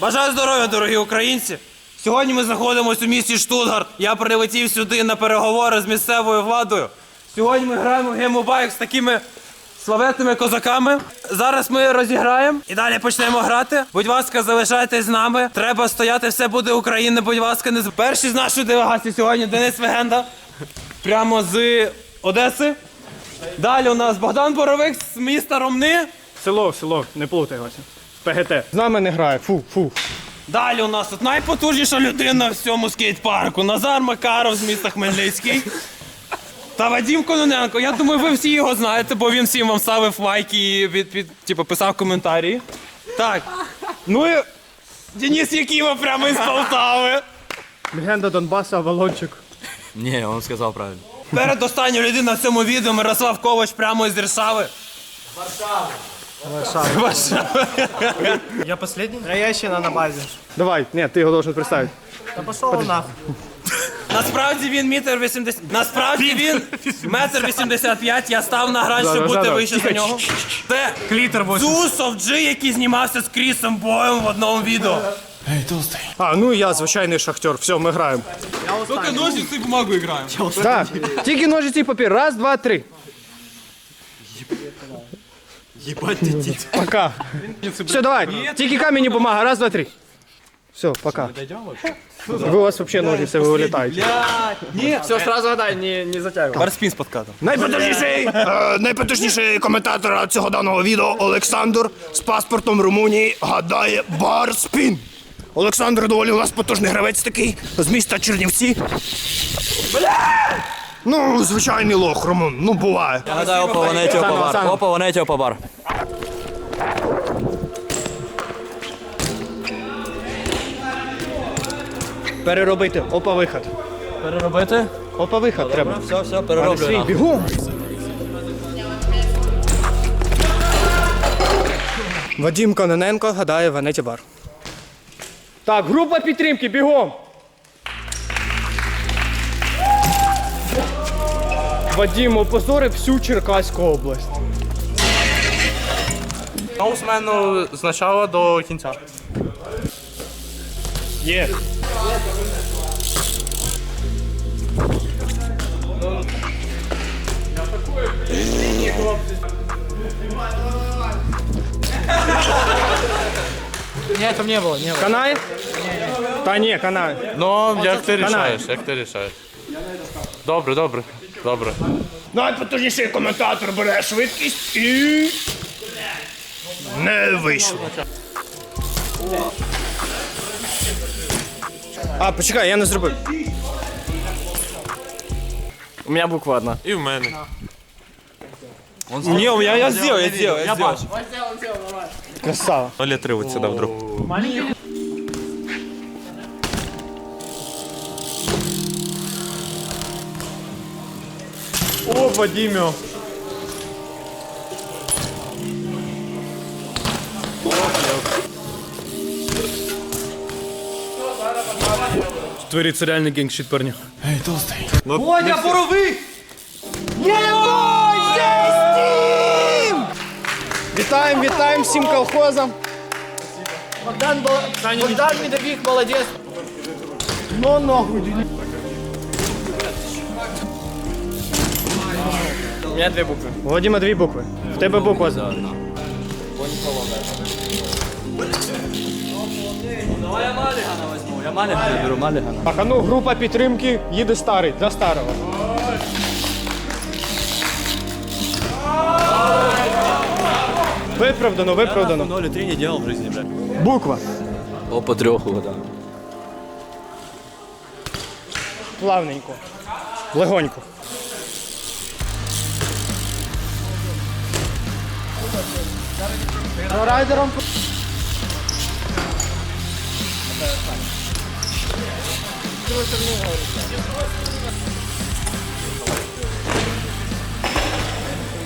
Бажаю здоров'я, дорогі українці! Сьогодні ми знаходимося у місті Штутгарт. Я прилетів сюди на переговори з місцевою владою. Сьогодні ми граємо в геймобайк з такими славетними козаками. Зараз ми розіграємо і далі почнемо грати. Будь ласка, залишайтесь з нами. Треба стояти, все буде Україна. Будь ласка, не з- перший з нашої делегації сьогодні Денис Вегенда. Прямо з Одеси. Далі у нас Богдан Боровик з міста Ромни. Село, село, не плутай Вася. ПГТ. З нами не грає. Фу, фу. Далі у нас тут найпотужніша людина в цьому скейт-парку. Назар Макаров з міста Хмельницький. Та Вадім Кононенко. Я думаю, ви всі його знаєте, бо він всім вам ставив лайки і від, від, типу, писав коментарі. Так. Ну і Денис Якимов прямо із Полтави. Легенда Донбаса, Авалончик. Не, он сказал правильно. Передостання людина в цьому відео Мирослав Ковач прямо із Варшави. Я последний? Троещина на базе. Давай, ні, ти його должен представити. Да пошел он нахуй. Насправді він метр вісімдесят. Насправді він метр вісімдесят п'ять. Я став на грань, щоб бути вище за нього. Це Клитор 8. Зусов Джи, який знімався з Крісом Боєм в одному відео. А, ну і я звичайний шахтер. Все, ми граємо. Тільки ножниці і бумагу граємо. Так. Тільки ножиці і папір. Раз, два, три. Ебать тить. Пока. Все, давай. Тільки камінь і бумага. Раз, два, три. Все, пока. Ви у вас взагалі ножниці ви вилітаєте. Все, сразу гадай, не, не затягивай. Барспін з подкатом. Найпотужніший, е, найпотужніший коментатор цього даного відео Олександр з паспортом Румунії гадає бар спін. Олександр доволі у нас потужний гравець такий з міста Чернівці. Ну, звичайний лох, Румун, ну буває. Я гадаю, опа, вон эти опа Сам, бар. сам. Опа, вон эти опа бар. Переробити. Опа, виход. Переробити? Опа, виход треба. Все, все, перероблю. Свій, нахуй. бігом. Вадим Кононенко гадає Ванеті бар. Так, група підтримки, бігом. Вадим опозорив всю Черкаську область. Ноусмену з начала до кінця. Є. Нет, там не было, не было. Канає? Та ні, канає. Ну, як ти рішаєш, як ти рішаєш. Добре, добре, добре. Найпотужніший коментатор бере швидкість і. Не вийшло. А, почекай, я не зробив. У меня буква одна. І в мене. Ні, я, я зробив, я зробив, я зробив. Красава. 0,3 от сюди вдруг. О, Вадимio. Творится реальный генгщит, парни. Водя Боровик! Вітаємо, вітаємо всім колхозам. Богдан, Бо- Богдан Медовик, молодец. Но нахуй. У меня две буквы. У Вадима дві букви. В тебе буква. Давай я Малигана возьму. Я Малигана беру, Малигана. Так, а ну, група підтримки їде старий, за старого. Виправдано, виправдано. 0,3 не делал в жизни, блядь. Буква. Опа, треху, да. Плавненько. Легонько. Райдером.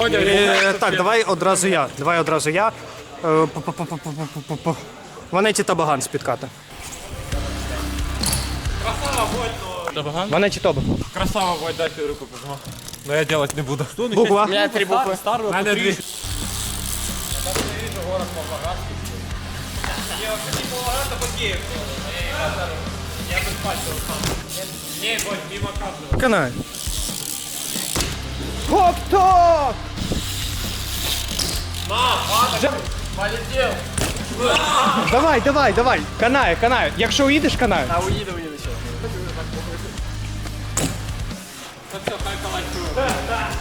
Е, Так, давай одразу я. Давай одразу я. Е, пу-пу-пу-пу-пу-пу-пу. Ванеті Табаган з підката. Табаган? Ванеті Тоба. Красава, Вадь, дайте руку пожму. Но я делать не буду. Буква. У меня три буквы. У мене дві. Канай. Хоп-топ! Давай, давай, давай. Канає, канає. Якщо уїдеш, канає. А уїду, уїду ще.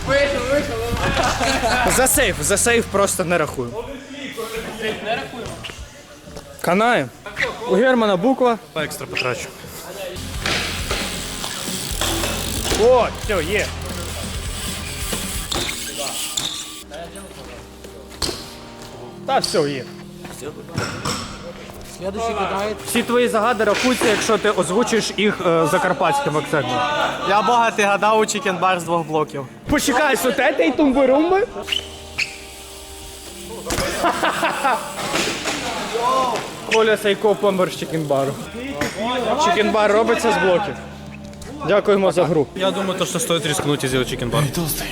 Вийшов, вийшов. За сейф, за сейф просто не рахую. Канає. У Германа буква. Екстра потрачу. О, все, є. Та все, є. Следующий кидає. Всі твої загади рахуються, якщо ти озвучиш їх е, закарпатським акцентом. Я багатий гадав у чікенбар з двох блоків. Почекай, сутете і тумби-румби? Коля Сайко помер з чікенбару. Чікенбар робиться з блоків. Дякуємо за гру. Я думаю, то, что стоит рискнуть и сделать чикен бар.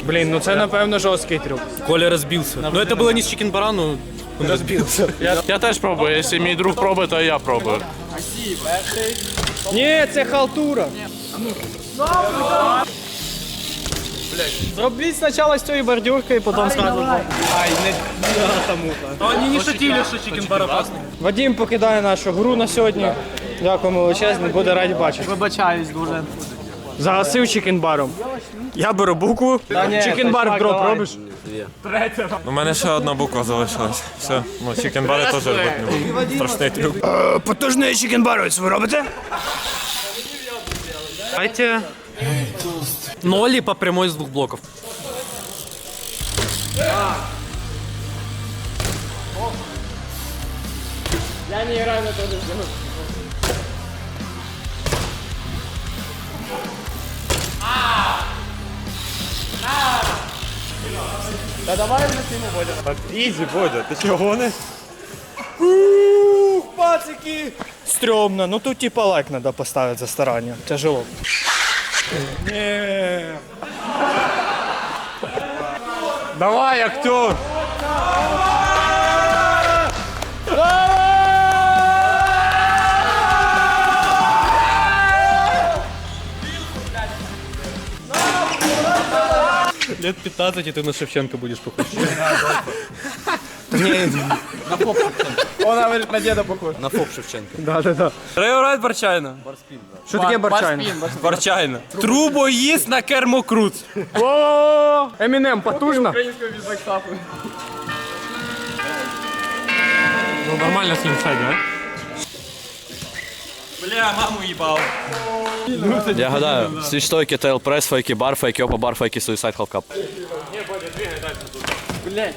Блін, ну це напевно жорсткий трюк. Коля разбился. Но это было не с чикен бара, но он разбился. Я, я теж пробую. Если мій друг пробує, то і я пробую. Ні, це халтура. Зробіть спочатку з цієї бордюрки, і потім зразу. Они не шутили, что чикен бар опасный. Вадім покидає нашу гру на сьогодні. Дякуємо величезне, буде раді бачити. Вибачаюсь дуже. Загасив чікенбаром. Я беру букву. в дроп робиш? У мене ще одна буква залишилась. Все, ну чікенбари теж робити не буду. Страшний трюк. Е, Потужний чікенбаровець ви робите? Давайте ноль по прямой из двух блоков. Я не граю на то же. Та давай на цьому Бодя. Ізі, Бодя, ти чого гониш? Ух, пацики! Стрьомно, ну тут типа лайк треба поставити за старання. Тяжело. Ні. Давай, актер! Лет 15 и ты на Шевченко будешь похож. Вона говорить, на діда похож. Да, да, да. Реорайт Барчайна. Що таке барчайна? Барчайна. Трубоїзд на кермокрут. О, Емінем, потужно. Від. Ну, нормально с да? Бля, маму їбав. Я гадаю, свічтойки, тейл прес, фейки бар, фейки опа бар, фейки суїсайд халфкап. Блять.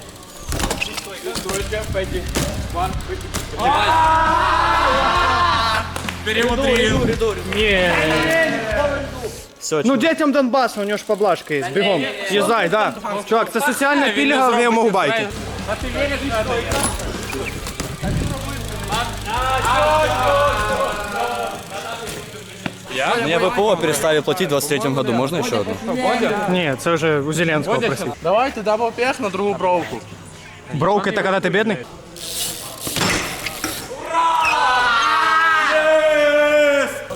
Ван, петі. Ну дітям Донбасу, у нього ж поблажка є, бігом. Їздай, да. Чувак, це соціальна пільга в Ямовбайті. Мне ВПО перестали платить в 23 году, можно еще одну? Ні, це вже у Зеленського просить. Давайте дабл пеш на другу бровку. Це коли ти бідний?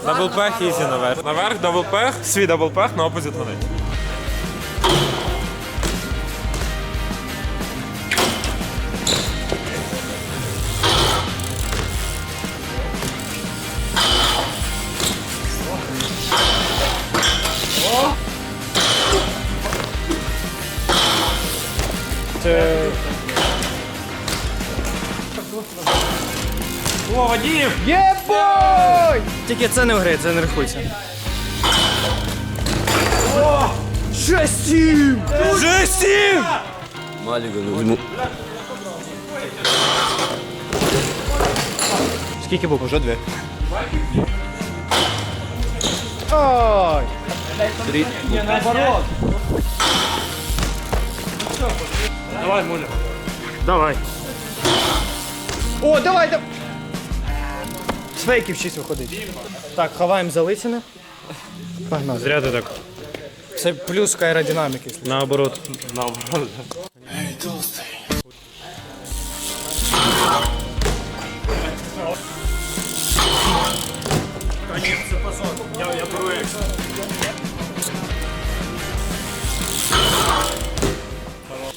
Даблпех ізі наверх. Наверх даблпех, свій даблпех на опозит вони. Вадим! Єбой! Тільки це не в гри, це не рахується. Шестім! Шестім! Скільки був? Уже дві. Ой! Давай, Муля. Давай. О, давай, давай. З фейків вчись виходить. Так, ховаємо залицяне. Погнали. Зря ты так. Це плюс к аеродинаміки. Наоборот. Наоборот.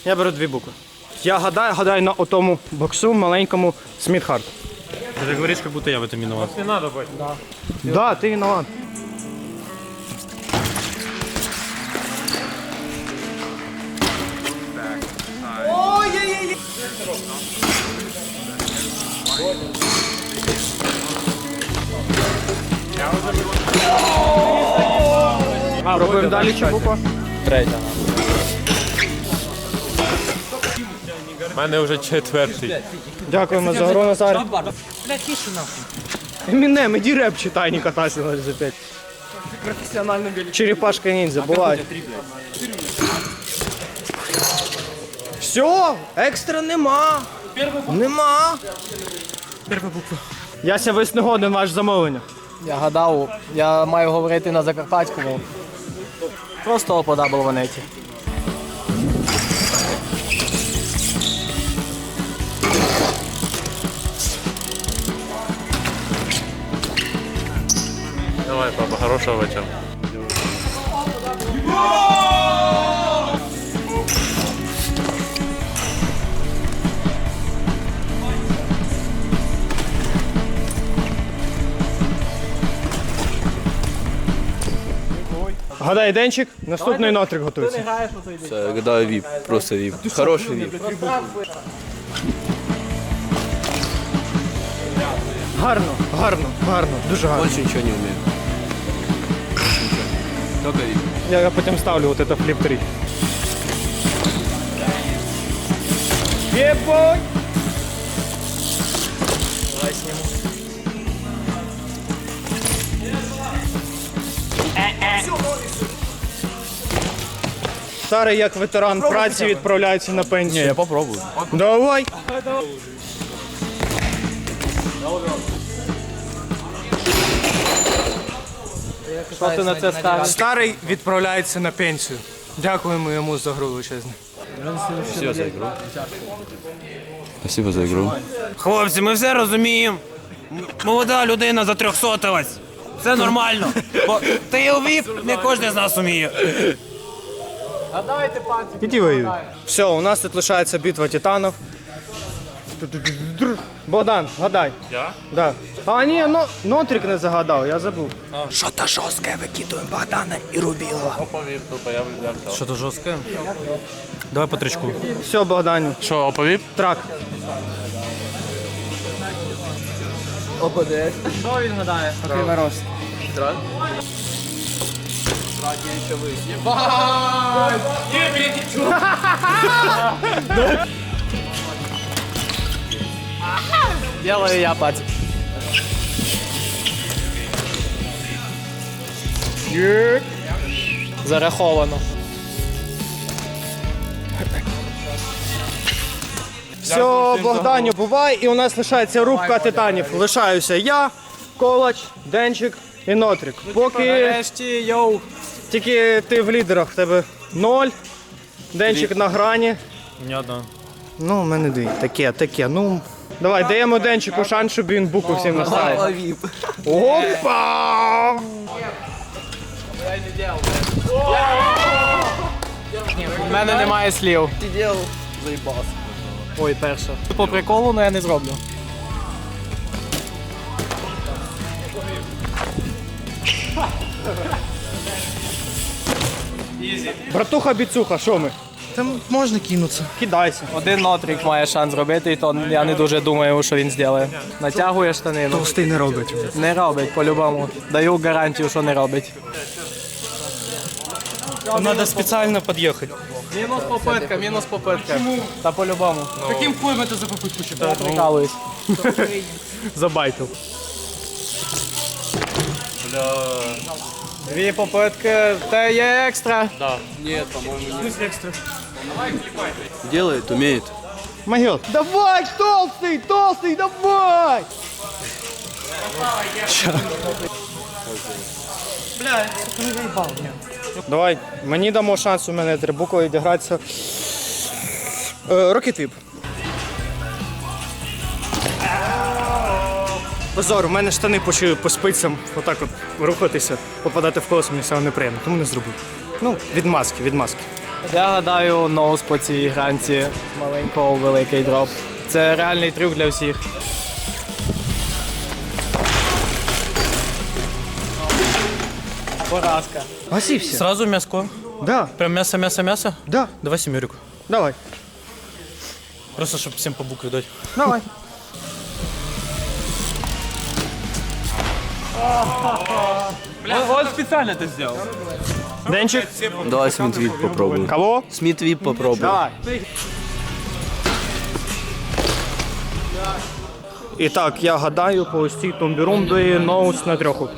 Я беру дві букви. Я гадаю, гадаю на отому боксу маленькому Смітхарт. Ти говориш, як будто я в этом виноват. Да, ти виноват. Пробуємо далі чи буква? Третя. У мене вже четвертий. Дякуємо за гру, Назар. Емінем, іди реп читай, не катайся на велосипеді. Черепашка ниндзя, буває. Все, екстра нема. Нема. Перша буква. Яся весь не годен ваше замовлення. Я гадав, я маю говорити на закарпатському. Просто оподабл ванеті. Давай, папа, хорошего вечера. Гадай, Денчик, наступний нотрик готується. Це гадаю віп, просто віп. Хороший віп. Гарно, гарно, гарно, дуже гарно. Більше нічого не вмію. Тільки. Я, я потім ставлю вот это флип 3. Ебой! Старий як ветеран праці відправляється на пенсію. Ні, я попробую. Давай! Що ти на це скажеш? Старий відправляється на пенсію. Дякуємо йому за гру величезне. Спасибо за ігру. Спасибо за ігру. Хлопці, ми все розуміємо. Молода людина затрьохсотилась. Це нормально. Бо ти увів, не кожен з нас уміє. Іди воюй. Все, у нас тут лишається битва титанів. Богдан, гадай. Я? Да. А, ні, но, Нотрик не загадав, я забув. Що-то жорстке викидуємо Богдана і Рубілова. Що то жорстке? Давай по тричку. Все, Богданю, Що, оповів? трак. Що він гадає? Криворос. Делаю я, пацик. Зараховано. Все, Богданю, бувай, і у нас лишається рубка титанів. Лишаюся я, Колач, Денчик і Нотрик. Поки Нарешті, йоу. тільки ти в лідерах, в тебе ноль, Денчик на грані. Ні. Ну, в мене дві. Таке, таке. Ну. Давай, даємо Денчику шанс, щоб він букву всім наставив. Опа! У мене немає слів. Ти діяв заїбався. Ой, перша. По приколу, але я не зроблю. Братуха біцуха, що ми? Там можна кинутися. Кидайся. Один нотрик має шанс зробити, і то я не дуже думаю, що він зробить. Натягує штанину. Толстий не робить. Не робить, по-любому. Даю гарантію, що не робить. Треба спеціально під'їхати. Мінус попитка, мінус попитка. Та по-любому. Яким хуєм це за попитку читати? Я прикалуюсь. Забайтив. Дві попитки, те є екстра. Делает, умеет. Могил. Давай, толстый, толстый, давай! Давай, мені дамо шанс у мене три букви відігратися. Е, Рокетвіп. Позор, у мене штани почали по спицям отак от рухатися, попадати в колесо, мені саме неприємно, тому не зробив. Ну, від маски, від маски. Я гадаю, ноус по цій гранці маленького великий дроп. Це реальний трюк для всіх. Поразка. Гасився. Сразу мяско. Да, Прям мясо, мясо, мясо. да, Давай семерку. давай, Просто, чтобы всем по букве дать. давай. Он спеціально це зробив. Денчик, Давай Смітвіп попробуй. кого? Смітвіп попробуй. Давай. І так, я гадаю, по ось цій тумбірумби ноус на трьоху.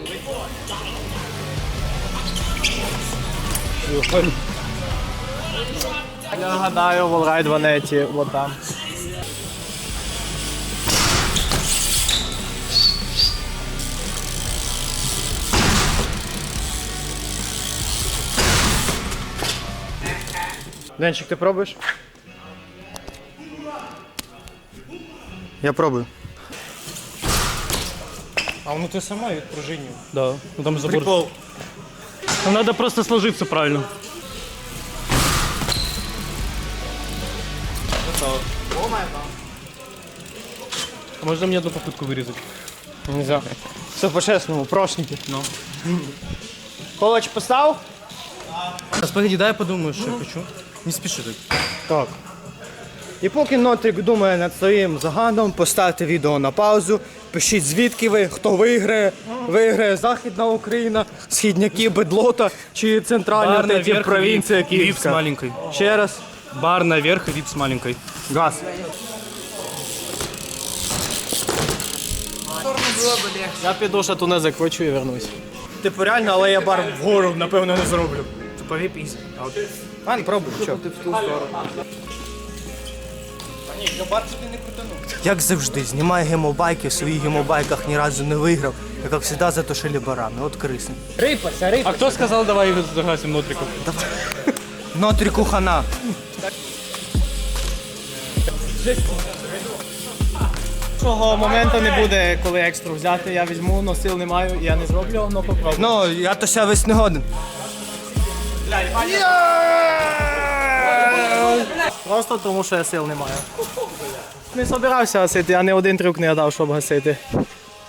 Я гадаю, волрайд ванеті, от там. Денчик, ти пробуєш? Я пробую. А ну ти сама від пружинів. Да. Ну там забор. Прикол. Ну, надо просто сложиться правильно. А можно мне одну попытку вырезать? Нельзя. Все по-чесному, прошники. Ну. Колоч постав? Сейчас, погоди, дай я подумаю, что я хочу. Не спеши так. Так. І поки Нотрик думає над своїм загадом, поставте відео на паузу, пишіть звідки ви, хто виграє, виграє Західна Україна, східняки, бедлота чи центральна Бар наверх, провінція вип с Київська. маленькой. Ще раз. Бар наверх и вип с маленькой. Газ. Я піду шатуне закручу і вернусь. Типу реально, але я бар вгору, напевно, не зроблю. Типу віп із. Ладно, пробуй, що? Як завжди, знімає гемобайки, в своїх гемобайках ні разу не виграв. Як завжди, затушили барами. От крисний. Рипася, рипася. А кто сказал, давай загасим нутриков? Нотріку хана. Цього моменту не буде, коли екстру взяти. Я візьму, но сил не маю, і я не зроблю, але попробую. Ну, я то ся весь не годен. Просто тому, що я сил не маю. Не собирався гасити, я не один трюк не дав, щоб гасити.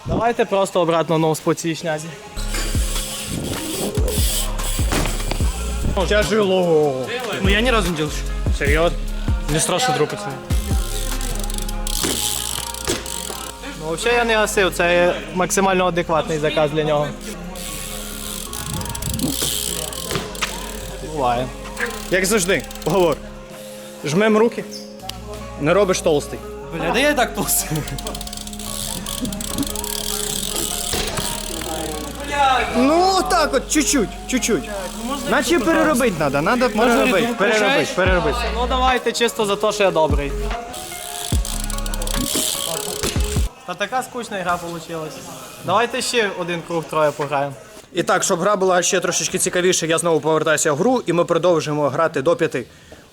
Давайте просто обратно нос по цій шнязі. Тяжело. Ну я ни разу не делал. Серйозно? Мне страшно дропать. Ну, взагалі я не гасив, це максимально адекватний заказ для нього. Буває. Як завжди, поговор. Жмем руки. Не робиш толстий. Бля, да я и так толстый. Ну, так от, чуть-чуть, чуть-чуть. Наче переробити треба, треба переробити, переробити, переробити. Ну давайте чисто за те, що я добрий. Та така скучна гра вийшла. Давайте ще один круг троє пограємо. І так, щоб гра була ще трошечки цікавіше, я знову повертаюся в гру і ми продовжуємо грати до п'яти.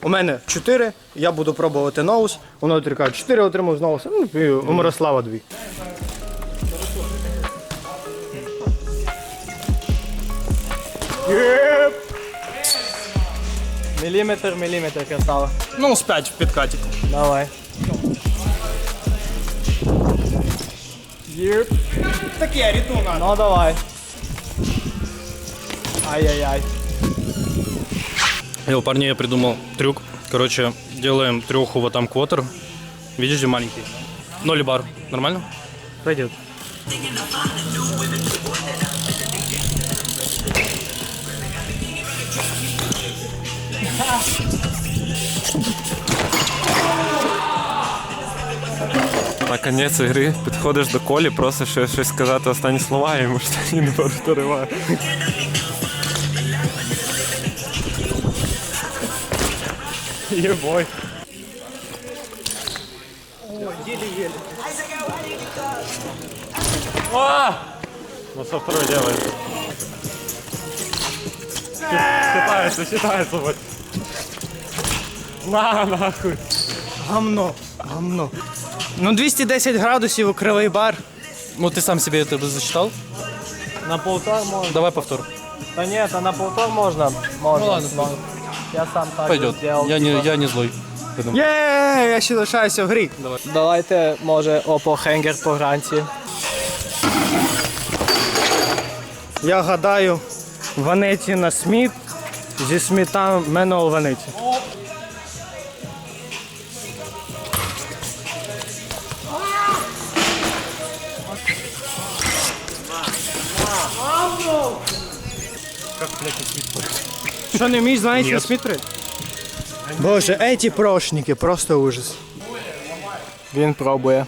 У мене чотири, я буду пробувати ноус. У Нотрика чотири отримав з ноуса, ну і у Мирослава дві. Міліметр, міліметр красава. Ну, з п'ять в підкаті. Давай. Таке, рятуна. Ну давай. Ай-яй-яй. Йо, парни, я придумал трюк. Короче, делаем треху вот там квотер. Видишь, где маленький? Ноль бар. Нормально? Пойдет. На кінець гри підходиш до колі, просиш щось- щось сказати останні слова, і йому штані не Повторюває. Єбой. Ну що второй делает? Считается, считается вот. На, нахуй. Гамно, гамно. Ну, 210 градусів у кривий бар. Ну ты сам себе это засчитал? На повтор можна. Давай повтор. Та ні, та на повтор можна. Можна. Ну ладно. но Я сам так Пойдет. зробив, Я не, я не злой. Є, я ще лишаюся в грі. Давайте, може, опо хенгер по гранці. Я гадаю, Ванеті на Сміт зі Сміта мене у Ванеті. Що не знаєте, на Сміт прийти? Боже, эти прошники, просто ужас. Він пробує.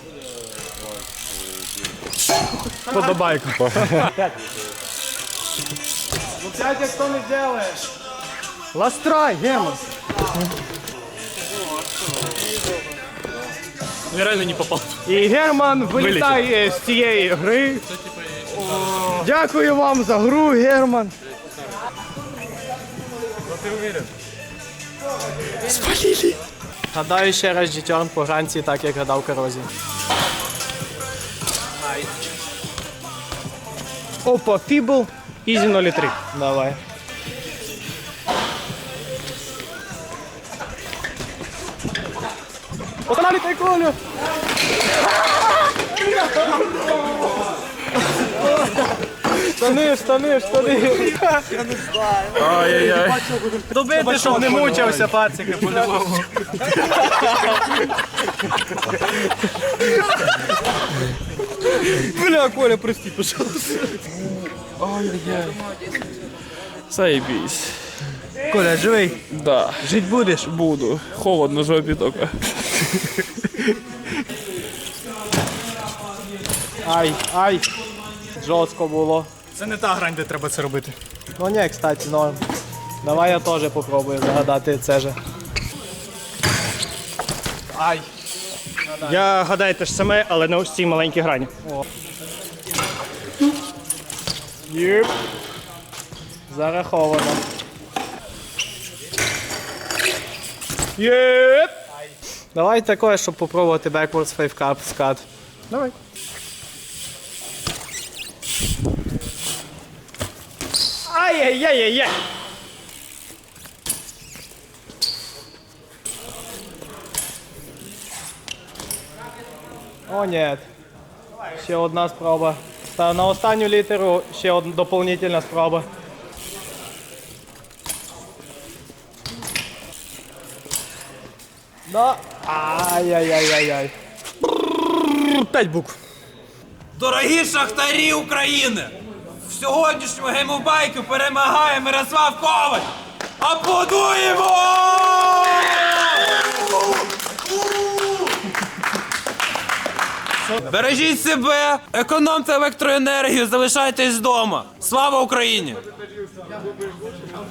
Подобайка. П'ять, хто не делає. Ластрай, Гема. Я реально не попал. І Герман вилітає з цієї гри. Дякую вам за гру, Герман. Гадаю ще раз джітерн по гранці, так як гадав Карозі. Опа, фібл, ізі 0,3. Давай. Погнали, Колю! Штани, штани, штани. Ай-яй-яй. Добити, щоб не мучився, пацики, по-любому. Бля, Коля, прости, пожалуйста. Заебись. Коля, живий. Да. Жить будеш? Буду. Холодно жопі тільки. Ай, ай. Жорстко було. Це не та грань, де треба це робити. Ну ні, кстати, норм. Давай я теж попробую загадати це же. Ай. Я гадаю те ж саме, але не ось цій маленькій грані. Єп. Зараховано. Єп! Давай таке, щоб попробувати backwards 5 cup скат. Давай. Ай-яй-яй-яй-яй! О, ні. Ще одна спроба. Та на останню літеру ще одна доповнительна спроба. Да. Ай-яй-яй-яй-яй. П'ять букв. Дорогі шахтарі України! В сьогоднішньому геймобайку перемагає Мирослав Коваль! Аплодуємо! Бережіть себе, економте електроенергію, залишайтесь вдома. Слава Україні!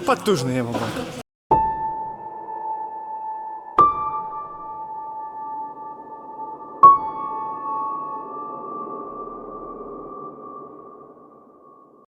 Потужний мабуть.